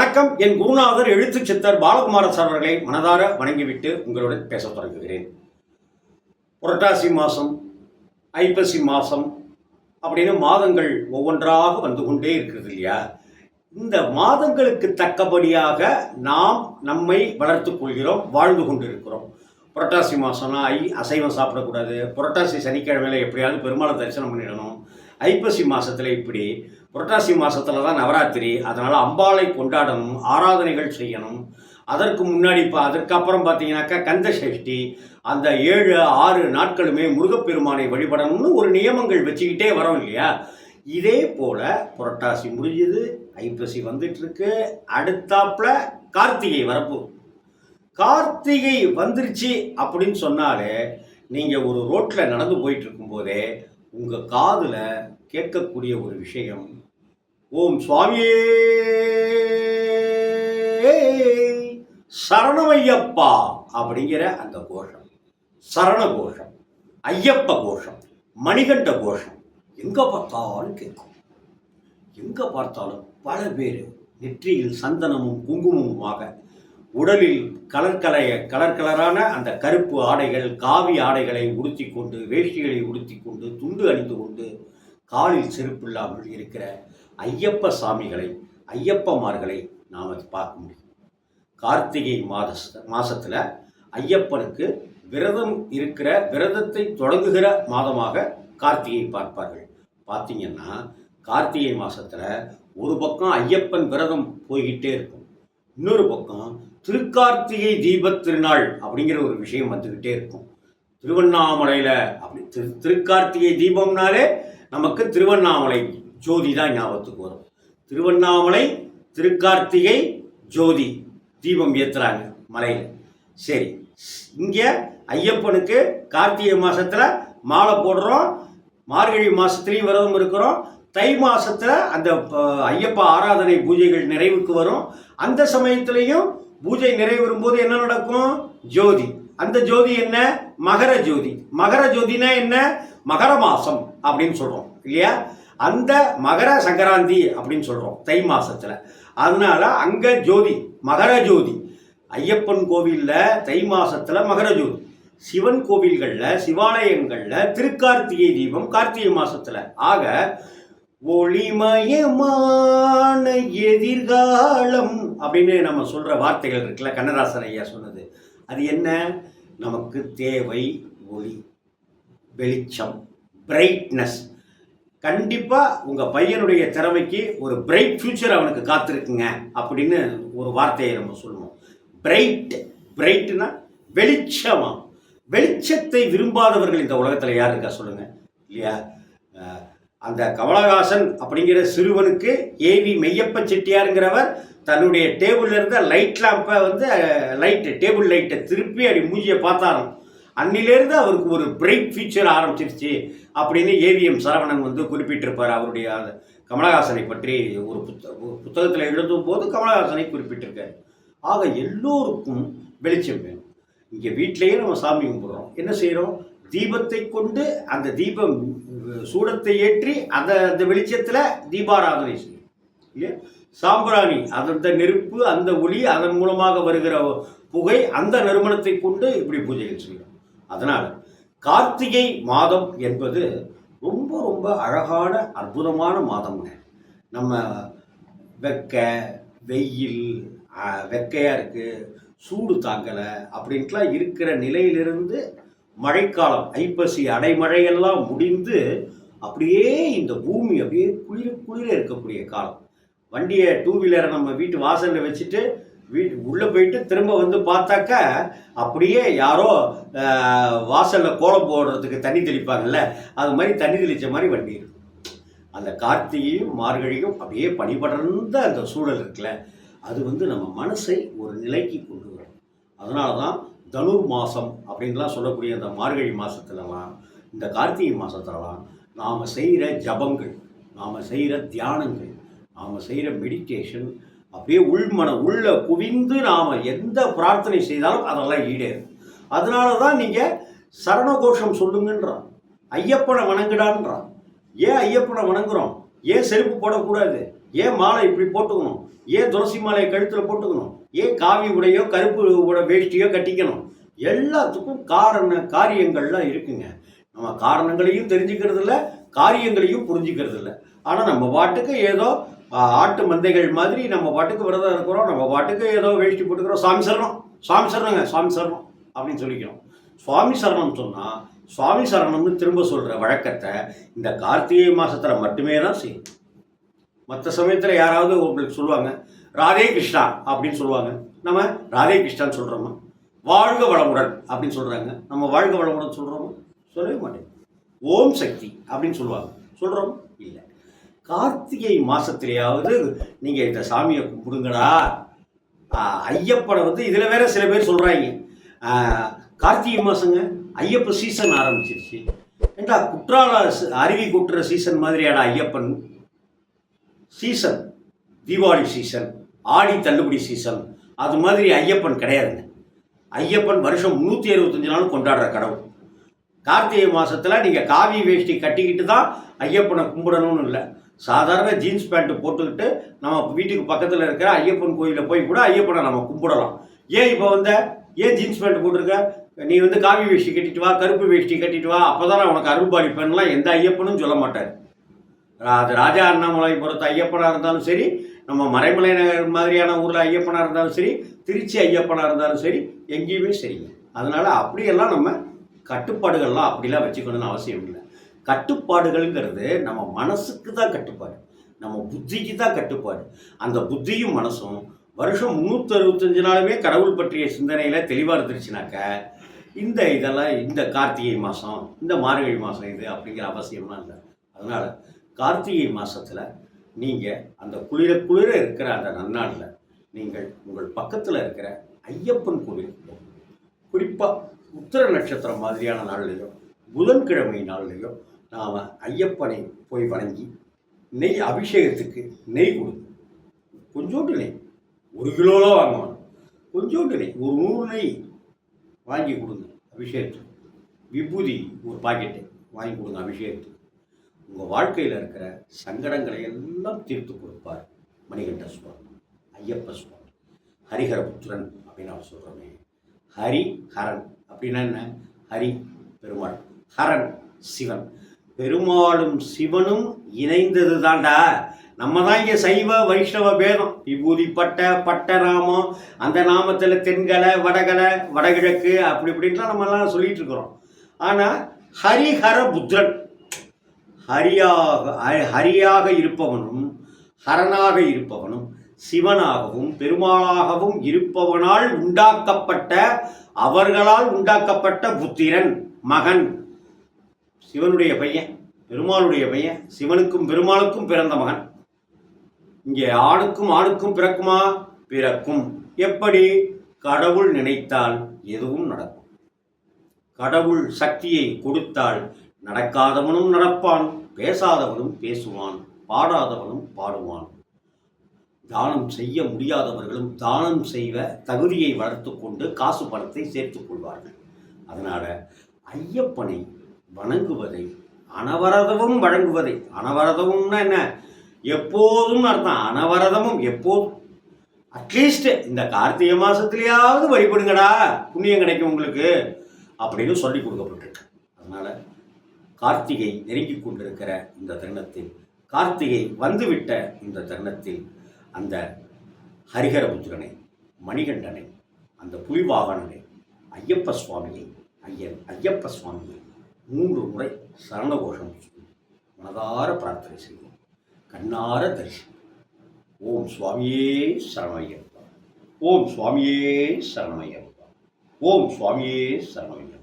வணக்கம். என் குருநாதர் எழுத்து சித்தர் பாலகுமார சார் அவர்களை மனதார வணங்கிவிட்டு உங்களுடன் பேச தொடங்குகிறேன். புரட்டாசி மாதம் ஐப்பசி மாதம் அப்படின்னு மாதங்கள் ஒவ்வொன்றாக வந்து கொண்டே இருக்கிறது இல்லையா? இந்த மாதங்களுக்கு தக்கபடியாக நாம் நம்மை வளர்த்துக் கொள்கிறோம் வாழ்ந்து கொண்டிருக்கிறோம். புரட்டாசி மாதம்னா ஐ அசைவம் சாப்பிடக்கூடாது. புரட்டாசி சனிக்கிழமையில எப்படியாவது பெருமாளை தரிசனம் பண்ணிடணும். ஐப்பசி மாதத்தில் இப்படி புரட்டாசி மாதத்தில் தான் நவராத்திரி. அதனால் அம்பாளை கொண்டாடணும் ஆராதனைகள் செய்யணும். அதற்கு முன்னாடி இப்போ அதற்கப்புறம் பார்த்தீங்கன்னாக்கா கந்த சஷ்டி அந்த ஏழு ஆறு நாட்களுமே முருகப்பெருமானை வழிபடணும்னு ஒரு நியமங்கள் வச்சுக்கிட்டே வரோம் இல்லையா? இதே போல் புரட்டாசி முடிஞ்சது ஐப்பசி வந்துட்டு இருக்கு அடுத்தாப்புல கார்த்திகை வரப்போகுது கார்த்திகை வந்துருச்சு அப்படின்னு சொன்னாலே நீங்கள் ஒரு ரோட்டில் நடந்து போயிட்டு இருக்கும்போதே உங்கள் காதில் கேட்கக்கூடிய ஒரு விஷயம். ஓம் சுவாமியே. சரணமையப்பா அப்படிங்கிற அந்த கோஷம். சரண கோஷம் ஐயப்ப கோஷம் மணிகண்ட கோஷம். எங்கே பார்த்தாலும் கேட்கும். எங்கே பார்த்தாலும் பல பேர் நெற்றியில் சந்தனமும் குங்குமமுமாக உடலில் கலர் கலைய கலர் கலரான அந்த கருப்பு ஆடைகள் காவி ஆடைகளை உடுத்தி கொண்டு வேஷ்டிகளை உடுத்தி கொண்டு துண்டு அணிந்து கொண்டு காலில் செருப்பில்லாமல் இருக்கிற ஐயப்ப சாமிகளை ஐயப்பமார்களை நாம் பார்க்க முடியும். கார்த்திகை மாத மாதத்தில் ஐயப்பனுக்கு விரதம் இருக்கிற விரதத்தை தொடங்குகிற மாதமாக கார்த்திகை பார்ப்பார்கள். பார்த்தீங்கன்னா கார்த்திகை மாதத்தில் ஒரு பக்கம் ஐயப்பன் விரதம் போய்கிட்டே இருக்கும். இன்னொரு பக்கம் திருக்கார்த்திகை தீபத் திருநாள் அப்படிங்கிற ஒரு விஷயம் வந்துக்கிட்டே இருக்கும். திருவண்ணாமலையில் அப்படி திரு திருக்கார்த்திகை தீபம்னாலே நமக்கு திருவண்ணாமலை ஜோதி தான் ஞாபகத்துக்கு வரும். திருவண்ணாமலை திருக்கார்த்திகை ஜோதி தீபம் ஏற்றுறாங்க மலையில். சரி இங்கே ஐயப்பனுக்கு கார்த்திகை மாதத்தில் மாலை போடுறோம் மார்கழி மாதத்துலேயும் விரதம் இருக்கிறோம் தை மாதத்தில் அந்த ஐயப்ப ஆராதனை பூஜைகள் நிறைவுக்கு வரும். அந்த சமயத்துலேயும் பூஜை நிறைவேறும் போது என்ன நடக்கும்? ஜோதி. அந்த ஜோதி என்ன? மகர ஜோதி. மகர ஜோதினா என்ன? மகர மாதம் அப்படின்னு சொல்கிறோம் இல்லையா? அந்த மகர சங்கராந்தி அப்படின்னு சொல்கிறோம் தை மாதத்தில் அதனால் அங்கே ஜோதி மகர ஜோதி. ஐயப்பன் கோவிலில் தை மாதத்தில் மகர ஜோதி. சிவன் கோவில்களில் சிவாலயங்களில் திருக்கார்த்திகை தீபம் கார்த்திகை மாதத்தில் ஆக ஒளிமயமான எதிர்காலம் அப்படின்னு நம்ம சொல்கிற வார்த்தைகள் இருக்குல்ல கண்ணதாசன் ஐயா சொன்னது. அது என்ன? நமக்கு தேவை ஒளி வெளிச்சம். பிரைட்னஸ் கண்டிப்பாக உங்கள் பையனுடைய திறமைக்கு ஒரு பிரைட் ஃப்யூச்சர் அவனுக்கு காத்திருக்குங்க அப்படின்னு ஒரு வார்த்தையை நம்ம சொல்லுவோம். பிரைட் பிரைட்னா வெளிச்சமாக வெளிச்சத்தை விரும்பாதவர்கள் இந்த உலகத்தில் யார் இருக்கா சொல்லுங்கள் இல்லையா? அந்த கமலஹாசன் அப்படிங்கிற சிறுவனுக்கு ஏவி மெய்யப்ப செட்டியாருங்கிறவர் தன்னுடைய டேபிள்ல இருந்த லைட் லேம்பை வந்து லைட்டு டேபிள் லைட்டை திருப்பி அப்படி மூஞ்சியை பார்த்தாராம். அன்னிலேருந்து அவருக்கு ஒரு பிரைட் ஃபியூச்சர் ஆரம்பிச்சிருச்சு அப்படின்னு ஏவிஎம் சரவணன் வந்து குறிப்பிட்டிருப்பார். அவருடைய அந்த கமலஹாசனை பற்றி ஒரு புத்த ஒரு புத்தகத்தில் எழுதும் போது கமலஹாசனை குறிப்பிட்டிருக்காரு. ஆக எல்லோருக்கும் வெளிச்சம் வேணும். இங்கே வீட்டிலேயே நம்ம சாமி கும்பிட்றோம். என்ன செய்கிறோம் தீபத்தை கொண்டு அந்த தீபம் சூடத்தை ஏற்றி அந்த அந்த வெளிச்சத்தில் தீபாராதனை செய்யும் இல்லையா? சாம்பிராணி அந்த நெருப்பு அந்த ஒளி அதன் மூலமாக வருகிற புகை அந்த நறுமணத்தை கொண்டு இப்படி பூஜைகள் செய்யும் அதனால் கார்த்திகை மாதம் என்பது ரொம்ப ரொம்ப அழகான அற்புதமான மாதம்ங்க. நம்ம வெக்க வெயில் வெக்கையாக இருக்குது சூடு தாங்கலை அப்படின்ட்டுலாம் இருக்கிற நிலையிலிருந்து மழைக்காலம் ஐப்பசி அடைமழையெல்லாம் முடிந்து அப்படியே இந்த பூமி அப்படியே குளிர குளிர இருக்கக்கூடிய காலம். வண்டியை டூ வீலரை நம்ம வீட்டு வாசலில் வச்சுட்டு வீ உள்ளே போயிட்டு திரும்ப வந்து பார்த்தாக்கா அப்படியே யாரோ வாசலில் வாசல்ல கோலம் போடுறதுக்கு தண்ணி தெளிப்பாங்கல்ல அது மாதிரி தண்ணி தெளிச்ச மாதிரி வண்டி இருக்கும். அந்த கார்த்திகையும் மார்கழியும் அப்படியே பனிபடர்ந்த அந்த சூழல் இருக்குல்ல அது வந்து நம்ம மனசை ஒரு நிலைக்கு கொண்டு வரும். அதனால தான் தனுர் மாதம் அப்படின்லாம் சொல்லக்கூடிய அந்த மார்கழி மாதத்துலலாம் இந்த கார்த்திகை மாதத்துலலாம் நாம் செய்கிற ஜபங்கள் நாம் செய்கிற தியானங்கள் நாம் செய்கிற மெடிடேஷன் அப்படியே உள்மன உள்ள குவிந்து நாம் எந்த பிரார்த்தனை செய்தாலும் அதெல்லாம் ஈடேறும். அதனால தான் நீங்கள் சரணகோஷம் சொல்லுங்கன்றான். ஐயப்பனை வணங்குடான்றான். ஏன் ஐயப்பனை வணங்குறோம்? ஏன் செருப்பு போடக்கூடாது? ஏன் மாலை இப்படி போட்டுக்கணும்? ஏன் துளசி மாலையை கழுத்தில் போட்டுக்கணும்? ஏன் காவி உடையோ கருப்பு உட வேஷ்டியோ கட்டிக்கணும்? எல்லாத்துக்கும் காரண காரியங்கள்லாம் இருக்குங்க. நம்ம காரணங்களையும் தெரிஞ்சுக்கிறது இல்லை காரியங்களையும் புரிஞ்சுக்கிறது இல்லை ஆனால் நம்ம பாட்டுக்கு ஏதோ ஆட்டு மந்தைகள் மாதிரி நம்ம பாட்டுக்கு விரதம் இருக்கிறோம். நம்ம பாட்டுக்கு ஏதோ வேஷ்டி போட்டுக்கிறோம். சாமி சரணம். சுவாமி சரணங்க சாமி சரணம் அப்படின்னு சொல்லிக்கிறோம். சுவாமி சரணம் சொன்னால் சுவாமி சரணம்னு திரும்ப சொல்கிற வழக்கத்தை இந்த கார்த்திகை மாதத்தில் மட்டுமே தான் செய்யும். மற்ற சமயத்தில் யாராவது உங்களுக்கு சொல்லுவாங்க ராதே கிருஷ்ணா அப்படின்னு சொல்லுவாங்க. நம்ம ராதே கிருஷ்ணான்னு சொல்கிறோமா வாழ்க வளமுடன் அப்படின்னு சொல்கிறாங்க நம்ம வாழ்க வளமுடன் சொல்கிறோமா சொல்லவே மாட்டேன் ஓம் சக்தி அப்படின்னு சொல்லுவாங்க. சொல்கிறோம் இல்லை. கார்த்திகை மாதத்துலையாவது நீங்கள் இந்த சாமியை கும்பிடுங்கடா. ஐயப்பனை வந்து இதில் வேற சில பேர் சொல்கிறாங்க கார்த்திகை மாதங்க ஐயப்ப சீசன் ஆரம்பிச்சிருச்சு. ஏண்டா குற்றால அருவி குட்டுற சீசன் மாதிரியான ஐயப்பன்? சீசன் தீபாவளி சீசன் ஆடி தள்ளுபடி சீசன் அது மாதிரி ஐயப்பன் கிடையாதுங்க. ஐயப்பன் வருஷம் முந்நூற்றி அறுபத்தஞ்சு நாள் கொண்டாடுற கடவுள். கார்த்திகை மாதத்தில் நீங்கள் காவி வேஷ்டி கட்டிக்கிட்டு தான் ஐயப்பனை கும்பிடணும்னு இல்லை. சாதாரண ஜீன்ஸ் பேண்ட்டு போட்டுக்கிட்டு நம்ம வீட்டுக்கு பக்கத்தில் இருக்கிற ஐயப்பன் கோயிலில் போய் கூட ஐயப்பனை நம்ம கும்பிடலாம். ஏன் இப்போ வந்த? ஏன் ஜீன்ஸ் பேண்ட் போட்டிருக்க? நீ வந்து காவி வேஷ்டி கட்டிட்டு வா கருப்பு வேஷ்டி கட்டிட்டு வா அப்போ தான் உனக்கு அருள்பாளிப்பேன்லாம் எந்த ஐயப்பனும் சொல்ல மாட்டார். அது ராஜா அண்ணாமலைபுரத்து ஐயப்பனாக இருந்தாலும் சரி நம்ம மறைமலை நகர் மாதிரியான ஊரில் ஐயப்பனாக இருந்தாலும் சரி திருச்சி ஐயப்பனாக இருந்தாலும் சரி எங்கேயுமே சரிங்க அதனால் அப்படியெல்லாம் நம்ம கட்டுப்பாடுகள்லாம் அப்படிலாம் வச்சுக்கணும்னு அவசியம் இல்லை. கட்டுப்பாடுகள்ங்கிறது நம்ம மனசுக்கு தான் கட்டுப்பாடு. நம்ம புத்திக்கு தான் கட்டுப்பாடு. அந்த புத்தியும் மனசும் வருஷம் முந்நூற்றி அறுபத்தஞ்சு நாளுமே கடவுள் பற்றிய சிந்தனையில் தெளிவாக இருந்துருச்சுனாக்க இந்த இதெல்லாம் இந்த கார்த்திகை மாதம் இந்த மார்கழி மாதம் இது அப்படிங்கிற அவசியம்லாம் இல்லை. அதனால் கார்த்திகை மாதத்தில் நீங்கள் அந்த குளிர குளிர இருக்கிற அந்த நன்னாளில் நீங்கள் உங்கள் பக்கத்தில் இருக்கிற ஐயப்பன் கோவிலுக்கு குறிப்பாக உத்திர நட்சத்திரம் மாதிரியான நாள்லையோ புதன்கிழமை நாள்லையோ நாம் ஐயப்பனை போய் வணங்கி நெய் அபிஷேகத்துக்கு நெய் கொடுங்க. கொஞ்சோண்டு நெய் ஒரு கிலோலாம் வாங்கணும். கொஞ்சோண்டு நெய் ஒரு நூறு நெய் வாங்கி கொடுங்க அபிஷேகத்துக்கு. விபூதி ஒரு பாக்கெட்டு வாங்கி கொடுங்க அபிஷேகத்துக்கு. உங்கள் வாழ்க்கையில் இருக்கிற சங்கடங்களை எல்லாம் தீர்த்து கொடுப்பார் மணிகண்ட சுவாமி ஐயப்ப சுவாமி. ஹரிஹரபுத்திரன் அப்படின்னு அவர் சொல்கிறோமே ஹரி ஹரன் அப்படின்னா என்ன? ஹரி பெருமாள். ஹரன் சிவன். பெருமாளும் சிவனும் இணைந்தது தாண்டா நம்ம தான் இங்கே சைவ வைஷ்ணவ பேதம். விபூதி பட்ட பட்டராமம் அந்த நாமத்தில் தென்கலை வடகலை வடகிழக்கு அப்படி இப்படின்லாம் நம்மலாம் சொல்லிட்டு இருக்கிறோம் ஆனால் ஹரிஹர புத்திரன். ஹரியாக ஹரியாக இருப்பவனும் ஹரனாக இருப்பவனும் சிவனாகவும் பெருமாளாகவும் இருப்பவனால் உண்டாக்கப்பட்ட அவர்களால் உண்டாக்கப்பட்ட புத்திரன் மகன். சிவனுடைய பையன் பெருமாளுடைய பையன் சிவனுக்கும் பெருமாளுக்கும் பிறந்த மகன். இங்கே ஆணுக்கும் ஆணுக்கும் பிறக்குமா? பிறக்கும். எப்படி? கடவுள் நினைத்தால் எதுவும் நடக்கும். கடவுள் சக்தியை கொடுத்தால் நடக்காதவனும் நடப்பான் பேசாதவனும் பேசுவான் பாடாதவனும் பாடுவான். தானம் செய்ய முடியாதவர்களும் தானம் செய்வ தகுதியை வளர்த்து கொண்டு காசு பணத்தை சேர்த்துக் கொள்வார்கள். அதனால் ஐயப்பனை வணங்குவதை அனவரதமும் வழங்குவதை அனவரதமும்னா என்ன? எப்போதும் அர்த்தம் அனவரதமும் எப்போதும். அட்லீஸ்ட் இந்த கார்த்திகை மாசத்துலயாவது வழிபடுங்கடா புண்ணியம் கிடைக்கும் உங்களுக்கு அப்படின்னு சொல்லி கொடுக்கப்பட்டிருக்கு. அதனால கார்த்திகை நெருங்கி கொண்டிருக்கிற இந்த தருணத்தில் கார்த்திகை வந்துவிட்ட இந்த தருணத்தில் அந்த ஹரிகரபுத்திரனை மணிகண்டனை அந்த புலிவாகனனை ஐயப்ப சுவாமியை ஐயன் ஐயப்ப சுவாமியை மூன்று முறை சரணகோஷம் சொல்லி மனதார பிரார்த்தனை செய்வோம். கண்ணார தரிசனம். ஓம் சுவாமியே சரணமையப்பா ஓம் சுவாமியே சரணமையப்பா ஓம் சுவாமியே சரணமையப்பா